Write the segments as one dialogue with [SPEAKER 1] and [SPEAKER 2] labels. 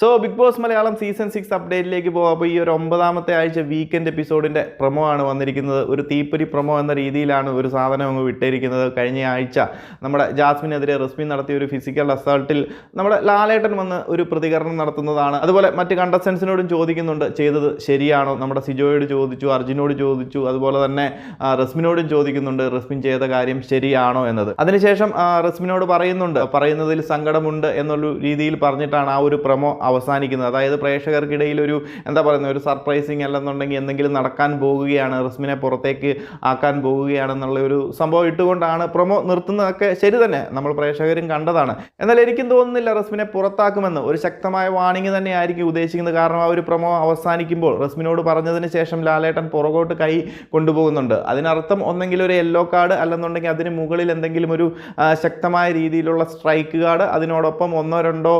[SPEAKER 1] So Bigg Boss Malayalam season six അപ്ഡേറ്റിലേക്ക് പോകാം. അപ്പോൾ ഈ ഒരു ഒമ്പതാമത്തെ ആഴ്ച വീക്കെൻഡ് എപ്പിസോഡിന്റെ പ്രൊമോ ആണ് വന്നിരിക്കുന്നത്. ഒരു തീപ്പൊരി പ്രൊമോ എന്ന രീതിയിലാണ് ഒരു സാധനം അങ്ങ് വിട്ടിരിക്കുന്നത്. കഴിഞ്ഞ ആഴ്ച നമ്മുടെ ജാസ്മിനെതിരെ റസ്മി നടത്തിയ ഒരു ഫിസിക്കൽ അസാൾട്ടിൽ നമ്മുടെ ലാലേട്ടൻ വന്ന് ഒരു പ്രതികരണം നടത്തുന്നതാണ്. അതുപോലെ മറ്റ് കണ്ടസ്റ്റൻസിനോടും ചോദിക്കുന്നുണ്ട് ചെയ്തത് ശരിയാണോ? നമ്മുടെ സിജോയോട് ചോദിച്ചു അർജുനോട് ചോദിച്ചു. അതുപോലെ തന്നെ റസ്മിനോടും ചോദിക്കുന്നുണ്ട് റസ്മിൻ ചെയ്ത കാര്യം ശരിയാണോ? എന്നത്. അതിനുശേഷം റസ്മിനോട് പറയുന്നുണ്ട് പറയുന്നതിൽ സങ്കടമുണ്ട് എന്നുള്ള രീതിയിൽ പറഞ്ഞിട്ടാണ് ആ ഒരു പ്രൊമോ അവസാനിക്കുന്നത്. അതായത് പ്രേക്ഷകർക്കിടയിൽ ഒരു എന്താ പറയുന്നത് ഒരു സർപ്രൈസിങ് അല്ലെന്നുണ്ടെങ്കിൽ എന്തെങ്കിലും നടക്കാൻ പോകുകയാണ് റസ്മിനെ പുറത്തേക്ക് ആക്കാൻ പോകുകയാണെന്നുള്ള ഒരു സംഭവം ഇട്ടുകൊണ്ടാണ് പ്രൊമോ നിർത്തുന്നതൊക്കെ ശരി തന്നെ. നമ്മൾ പ്രേക്ഷകരും കണ്ടതാണ്. എന്നാൽ എനിക്കും തോന്നുന്നില്ല റസ്മിനെ പുറത്താക്കുമെന്ന്. ഒരു ശക്തമായ വാണിംഗ് തന്നെയായിരിക്കും ഉദ്ദേശിക്കുന്നത്. കാരണം ആ ഒരു പ്രൊമോ അവസാനിക്കുമ്പോൾ റസ്മിനോട് പറഞ്ഞതിന് ശേഷം ലാലേട്ടൻ പുറകോട്ട് കൈ കൊണ്ടുപോകുന്നുണ്ട്. അതിനർത്ഥം ഒന്നെങ്കിൽ ഒരു യെല്ലോ കാർഡ് അല്ലെന്നുണ്ടെങ്കിൽ അതിന് മുകളിൽ എന്തെങ്കിലും ഒരു ശക്തമായ രീതിയിലുള്ള സ്ട്രൈക്ക് കാർഡ് അതിനോടൊപ്പം ഒന്നോ രണ്ടോ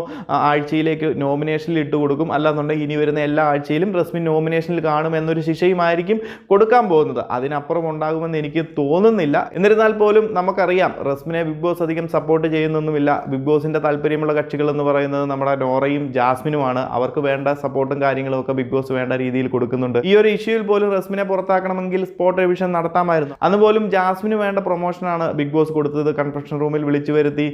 [SPEAKER 1] ആഴ്ചയിലേക്ക് ആഴ്ചയിലേക്ക് നോമിനേഷനിൽ ഇട്ട് കൊടുക്കും. അല്ലാന്നുണ്ടെങ്കിൽ ഇനി വരുന്ന എല്ലാ ആഴ്ചയിലും റസ്മിൻ നോമിനേഷനിൽ കാണും എന്നൊരു ശിക്ഷയുമായിരിക്കും കൊടുക്കാൻ പോകുന്നത്. അതിനപ്പുറം ഉണ്ടാകുമെന്ന് എനിക്ക് തോന്നുന്നില്ല. എന്നിരുന്നാൽ പോലും നമുക്കറിയാം റസ്മിനെ ബിഗ് ബോസ് അധികം സപ്പോർട്ട് ചെയ്യുന്നൊന്നുമില്ല. ബിഗ് ബോസിന്റെ താല്പര്യമുള്ള കക്ഷികൾ എന്ന് പറയുന്നത് നമ്മുടെ നോറയും ജാസ്മിനുമാണ്. അവർക്ക് വേണ്ട സപ്പോർട്ടും കാര്യങ്ങളും ഒക്കെ ബിഗ് ബോസ് വേണ്ട രീതിയിൽ കൊടുക്കുന്നുണ്ട്. ഈ ഒരു ഇഷ്യൂവിൽ പോലും റസ്മിനെ പുറത്താക്കണമെങ്കിൽ സ്പോട്ട് റിവിഷൻ നടത്താമായിരുന്നു. അന്ന് പോലും ജാസ്മിന് വേണ്ട പ്രൊമോഷനാണ് ബിഗ് ബോസ് കൊടുത്തത്. കൺഫെഷൻ റൂമിൽ വിളിച്ചു വരുത്തി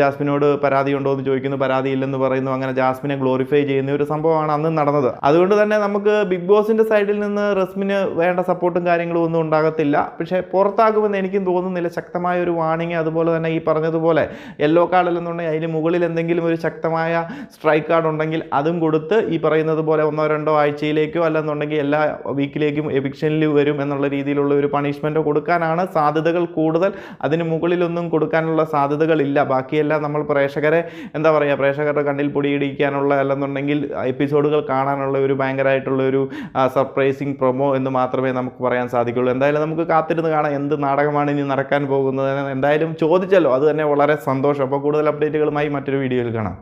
[SPEAKER 1] ജാസ്മിനോട് പരാതി ഉണ്ടോ എന്ന് ചോദിക്കുന്നു. പരാതിയില്ലെന്ന് പറയുന്നു. അങ്ങനെ ജാസ്മിനെ ഗ്ലോറിഫൈ ചെയ്യുന്ന ഒരു സംഭവമാണ് അന്ന് നടന്നത്. അതുകൊണ്ട് തന്നെ നമുക്ക് ബിഗ് ബോസിന്റെ സൈഡിൽ നിന്ന് റസ്മിന് വേണ്ട സപ്പോർട്ടും കാര്യങ്ങളും ഒന്നും ഉണ്ടാകത്തില്ല. പക്ഷേ പുറത്താകുമെന്ന് എനിക്കും തോന്നുന്നില്ല. ശക്തമായ ഒരു വാണിംഗ് അതുപോലെ തന്നെ ഈ പറഞ്ഞതുപോലെ യെല്ലോ കാർഡ് അല്ലെന്നുണ്ടെങ്കിൽ അതിന് മുകളിൽ എന്തെങ്കിലും ഒരു ശക്തമായ സ്ട്രൈക്ക് കാർഡ് ഉണ്ടെങ്കിൽ അതും കൊടുത്ത് ഈ പറയുന്നത് പോലെ ഒന്നോ രണ്ടോ ആഴ്ചയിലേക്കോ അല്ലെന്നുണ്ടെങ്കിൽ എല്ലാ വീക്കിലേക്കും എവിക്ഷനിൽ വരും എന്നുള്ള രീതിയിലുള്ള ഒരു പണിഷ്മെന്റോ കൊടുക്കാനാണ് സാധ്യതകൾ കൂടുതൽ. അതിന് മുകളിലൊന്നും കൊടുക്കാനുള്ള സാധ്യതകളില്ല. ബാക്കിയെല്ലാം നമ്മൾ പ്രേക്ഷകരെ എന്താ പറയുക പ്രേക്ഷകരുടെ കണ്ണിൽ പൊടിയിടിക്കാനുള്ള അല്ലെന്നുണ്ടെങ്കിൽ എപ്പിസോഡുകൾ കാണാനുള്ള ഒരു ഭയങ്കരമായിട്ടുള്ള ഒരു സർപ്രൈസിങ് പ്രൊമോ എന്ന് മാത്രമേ നമുക്ക് പറയാൻ സാധിക്കുള്ളൂ. എന്തായാലും നമുക്ക് കാത്തിരുന്ന് കാണാം എന്ത് നാടകമാണ് ഇനി നടക്കാൻ പോകുന്നത്. എന്തായാലും ചോദിച്ചല്ലോ. അത് തന്നെ വളരെ സന്തോഷം. അപ്പോൾ കൂടുതൽ അപ്ഡേറ്റുകളുമായി മറ്റൊരു വീഡിയോയിൽ കാണാം.